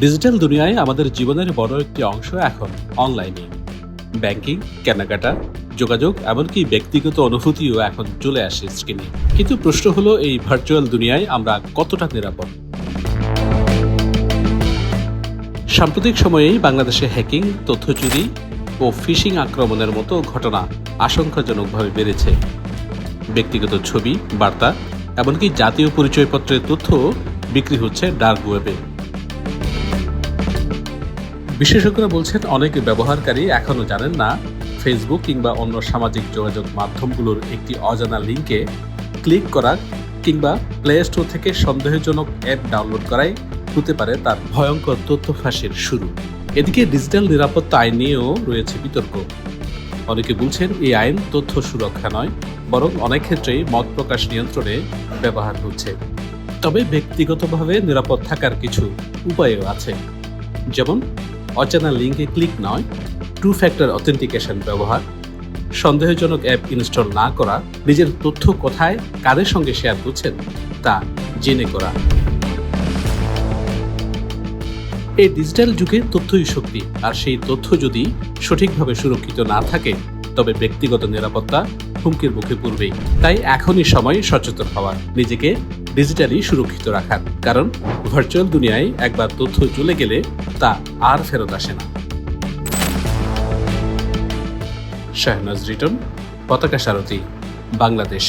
Digital দুনিয়ায় আমাদের জীবনের বড় একটি অংশ এখন অনলাইনে। ব্যাংকিং, কেনাকাটা, যোগাযোগ, এমনকি ব্যক্তিগত অনুভূতিও এখন চলে আসে স্ক্রিনে। কিন্তু প্রশ্ন হলো, এই ভার্চুয়াল দুনিয়ায় আমরা কতটা নিরাপদ? সাম্প্রতিক সময়েই বাংলাদেশে হ্যাকিং, তথ্য চুরি ও ফিশিং আক্রমণের মতো ঘটনা আশঙ্কাজনকভাবে বেড়েছে। ব্যক্তিগত ছবি, বার্তা, এমনকি জাতীয় পরিচয়পত্রের তথ্য বিক্রি হচ্ছে ডার্ক ওয়েবে। বিশেষজ্ঞরা বলছেন, অনেক ব্যবহারকারী এখনও জানেন না ফেসবুক কিংবা অন্য সামাজিক যোগাযোগ মাধ্যমগুলোর একটি অজানা লিঙ্কে ক্লিক করা কিংবা প্লে স্টোর থেকে সন্দেহজনক অ্যাপ ডাউনলোড করাই হতে পারে তার ভয়ঙ্কর তথ্য ফাঁসের শুরু। এদিকে ডিজিটাল নিরাপত্তা আইন নিয়েও রয়েছে বিতর্ক। অনেকে বলছেন, এই আইন তথ্য সুরক্ষা নয়, বরং অনেক ক্ষেত্রেই মত প্রকাশ নিয়ন্ত্রণে ব্যবহার হচ্ছে। তবে ব্যক্তিগতভাবে নিরাপদ থাকার কিছু উপায়ও আছে। যেমন অচেনা লিঙ্কে ক্লিক নয় টু ফ্যাক্টর অথেন্টিকেশন ব্যবহার, সন্দেহজনক অ্যাপ ইনস্টল না করা, নিজের তথ্য কোথায়, কাদের সঙ্গে শেয়ার করছেন, তা জেনে করা। এই ডিজিটাল যুগে তথ্যই শক্তি, আর সেই তথ্য যদি সঠিকভাবে সুরক্ষিত না থাকে, তবে ব্যক্তিগত নিরাপত্তা হুমকির মুখে পড়বে তাই এখনই সময় সচেতন হওয়ার, নিজেকে ডিজিটালি সুরক্ষিত রাখার। কারণ ভার্চুয়াল দুনিয়ায় একবার তথ্য চলে গেলে তা আর ফেরত আসে না। শাহনাজ রিটন, পতাকা সারথী, বাংলাদেশ।